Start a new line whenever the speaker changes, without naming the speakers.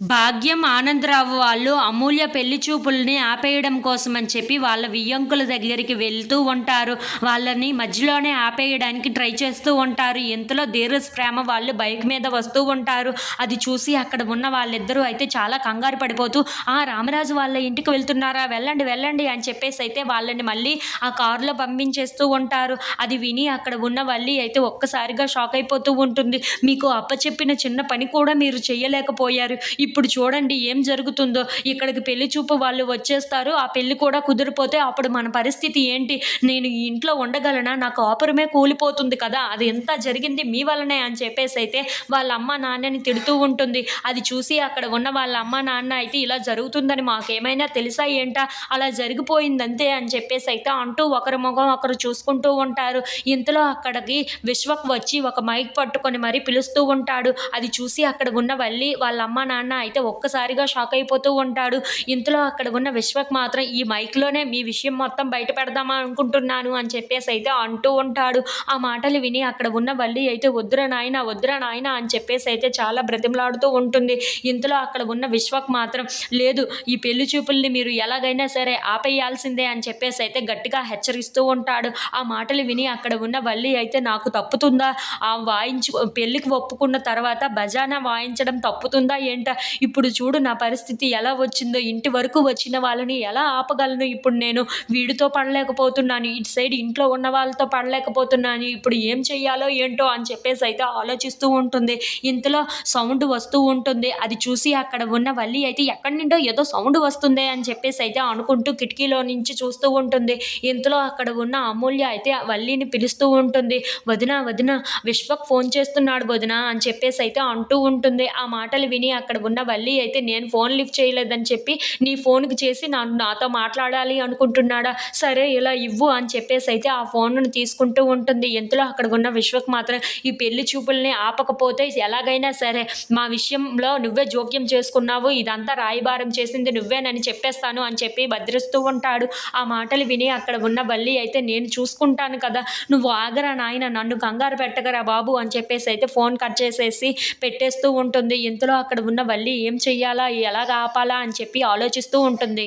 భాగ్యం ఆనందరావు వాళ్ళు అమూల్య పెళ్ళి చూపుల్ని ఆపేయడం కోసం అని చెప్పి వాళ్ళ వియ్యంకుల దగ్గరికి వెళ్తూ ఉంటారు. వాళ్ళని మధ్యలోనే ఆపేయడానికి ట్రై చేస్తూ ఉంటారు. ఇంతలో ధీరజ్ ప్రేమ వాళ్ళు బైక్ మీద వస్తూ ఉంటారు. అది చూసి అక్కడ ఉన్న వాళ్ళిద్దరూ అయితే చాలా కంగారు పడిపోతూ ఆ రామరాజు వాళ్ళ ఇంటికి వెళ్తున్నారా? వెళ్ళండి వెళ్ళండి అని చెప్పేసి అయితే వాళ్ళని మళ్ళీ ఆ కారులో పంపించేస్తూ ఉంటారు. అది విని అక్కడ ఉన్న వల్లి అయితే ఒక్కసారిగా షాక్ అయిపోతూ ఉంటుంది. మీకు అప్పచెప్పిన చిన్న పని కూడా మీరు చేయలేకపోయారు ఇప్పుడు చూడండి ఏం జరుగుతుందో. ఇక్కడికి పెళ్ళి చూపు వాళ్ళు వచ్చేస్తారు. ఆ పెళ్ళి కూడా కుదిరిపోతే అప్పుడు మన పరిస్థితి ఏంటి? నేను ఈ ఇంట్లో ఉండగలనా? నాకు ఆపురమే కూలిపోతుంది కదా. అది ఎంత జరిగింది మీ వల్లనే అని చెప్పేసి అయితే వాళ్ళ అమ్మ నాన్నని తిడుతూ ఉంటుంది. అది చూసి అక్కడ ఉన్న వాళ్ళ అమ్మ నాన్న అయితే ఇలా జరుగుతుందని మాకేమైనా తెలుసా ఏంటా? అలా జరిగిపోయింది అంతే అని చెప్పేసి అయితే అంటూ ఒకరి ముఖం ఒకరు చూసుకుంటూ ఉంటారు. ఇంతలో అక్కడికి విశ్వక్ వచ్చి ఒక మైక్ పట్టుకొని మరీ పిలుస్తూ ఉంటాడు. అది చూసి అక్కడ ఉన్న వల్లి వాళ్ళ అమ్మ నాన్న అయితే ఒక్కసారిగా షాక్ అయిపోతూ ఉంటాడు. ఇంతలో అక్కడ ఉన్న విశ్వక్ మాత్రం ఈ మైక్లోనే మీ విషయం మొత్తం బయట పెడదామా అనుకుంటున్నాను అని చెప్పేసి అయితే అంటూ ఉంటాడు. ఆ మాటలు విని అక్కడ ఉన్న వల్లి అయితే వద్దురా నాయన వద్దురా నాయన అని చెప్పేసి అయితే చాలా బ్రతిమలాడుతూ ఉంటుంది. ఇంతలో అక్కడ ఉన్న విశ్వక్ మాత్రం లేదు ఈ పెళ్ళి చూపుల్ని మీరు ఎలాగైనా సరే ఆపేయాల్సిందే అని చెప్పేసి అయితే గట్టిగా హెచ్చరిస్తూ ఉంటాడు. ఆ మాటలు విని అక్కడ ఉన్న వల్లి అయితే నాకు తప్పుతుందా? ఆ వాయించు పెళ్ళికి ఒప్పుకున్న తర్వాత బజానా వాయించడం తప్పుతుందా ఏంటా? ఇప్పుడు చూడు నా పరిస్థితి ఎలా వచ్చిందో ఇంటి వరకు వచ్చిన వాళ్ళని ఎలా ఆపగలను? ఇప్పుడు నేను వీడితో పడలేకపోతున్నాను ఇటు సైడ్ ఇంట్లో ఉన్న వాళ్ళతో పడలేకపోతున్నాను ఇప్పుడు ఏం చెయ్యాలో ఏంటో అని చెప్పేసి అయితే ఆలోచిస్తూ ఉంటుంది. ఇంతలో సౌండ్ వస్తూ ఉంటుంది. అది చూసి అక్కడ ఉన్న వల్లి అయితే ఎక్కడి నుండో ఏదో సౌండ్ వస్తుంది అని చెప్పేసి అయితే అనుకుంటూ కిటికీలో నుంచి చూస్తూ ఉంటుంది. ఇంతలో అక్కడ ఉన్న అమూల్య అయితే ఆ వల్లిని పిలుస్తూ ఉంటుంది. వదిన వదిన విశ్వక్ ఫోన్ చేస్తున్నాడు వదిన అని చెప్పేసి అయితే అంటూ ఉంటుంది. ఆ మాటలు విని అక్కడ ఉన్న వల్లి అయితే నేను ఫోన్ లిఫ్ట్ చేయలేదని చెప్పి నీ ఫోన్కి చేసి నన్ను నాతో మాట్లాడాలి అనుకుంటున్నాడా? సరే ఇలా ఇవ్వు అని చెప్పేసి అయితే ఆ ఫోన్ను తీసుకుంటూ ఉంటుంది. ఎంతలో అక్కడ ఉన్న విశ్వకు మాత్రం ఈ పెళ్ళి చూపుల్ని ఆపకపోతే ఎలాగైనా సరే మా విషయంలో నువ్వే జోక్యం చేసుకున్నావు. ఇదంతా రాయబారం చేసింది నువ్వేనని చెప్పేస్తాను అని చెప్పి భద్రిస్తూ ఉంటాడు. ఆ మాటలు విని అక్కడ ఉన్న వల్లి అయితే నేను చూసుకుంటాను కదా నువ్వు ఆగరా నాయన నన్ను కంగారు పెట్టగరా బాబు అని చెప్పేసి అయితే ఫోన్ కట్ చేసేసి పెట్టేస్తూ ఉంటుంది. ఇంతలో అక్కడ ఉన్న వల్లి మళ్ళీ ఏం చెయ్యాలా? ఎలాగ ఆపాలా అని చెప్పి ఆలోచిస్తూ ఉంటుంది.